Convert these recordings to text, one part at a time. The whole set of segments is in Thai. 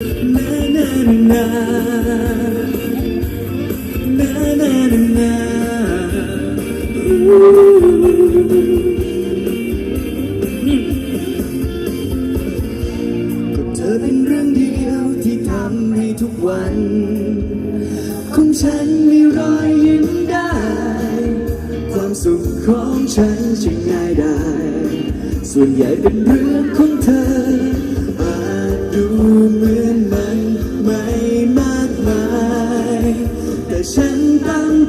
ที่ทำให้ทุกวัน ของฉันมีรอยยิ้มได้ ความสุขของฉันจึงง่ายได้ ส่วนใหญ่เป็นเรื่องของเธอ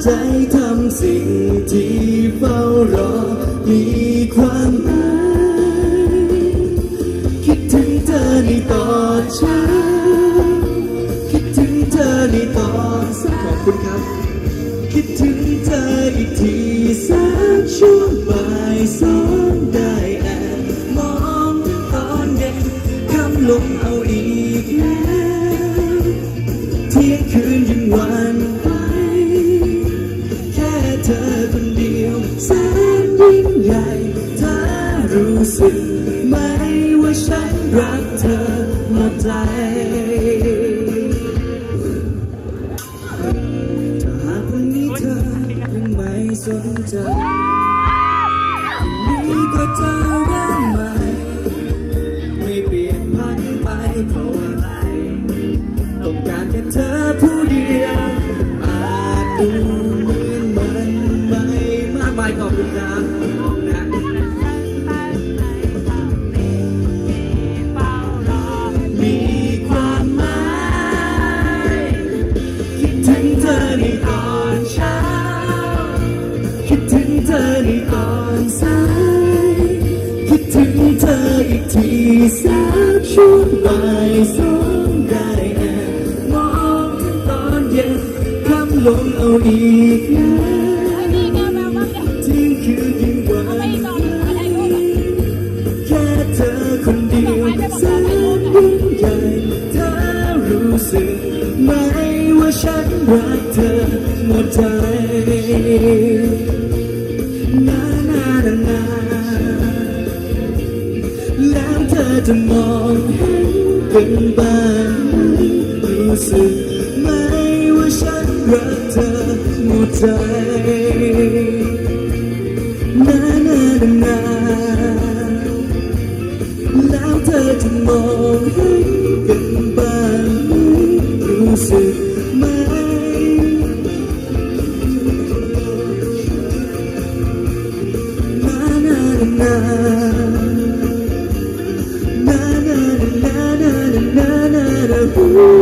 ใจทำสิ่งที่เฝ้ารอ มีความหมายคิดถึงเธอในตอนเช้าคิดถึงเธอในตอนสายขอบคุณครับ คิดถึงเธออีกทีสักช่วงบ่ายสองได้แอบมองถึงตอนเย็นคำลงเอา ธอคนเดียวแสนยิ่งใหญ่เธอรู้สึกไหมว่าฉันรักเธอหมดใจถ้าหากวันนี้เธอยังไม่สนใจนี้ก็จะเริ่มใหม่ไม่เปลี่ยนพันไปเพราะอะไรต้องการแค่เธอากมายขอบคุณครับนะมีความหมายคิดถึงเธอในตอนเช้า คิดถึงเธอในตอนสาย คิดถึงเธออีกทีสักช่วงบ่ายสองได้แอบมองตอนเย็นคำลงเอาอีกแล้ ยิ่งใหญ่เธอรู้สึกไหมว่าฉันรักเธอหมดใจนานานานาแล้วเธอจะมองเห็นกันบ้างรู้สึกไหมว่าฉันรักเธอหมดใจนานานานาแล้วเธอ Ooh.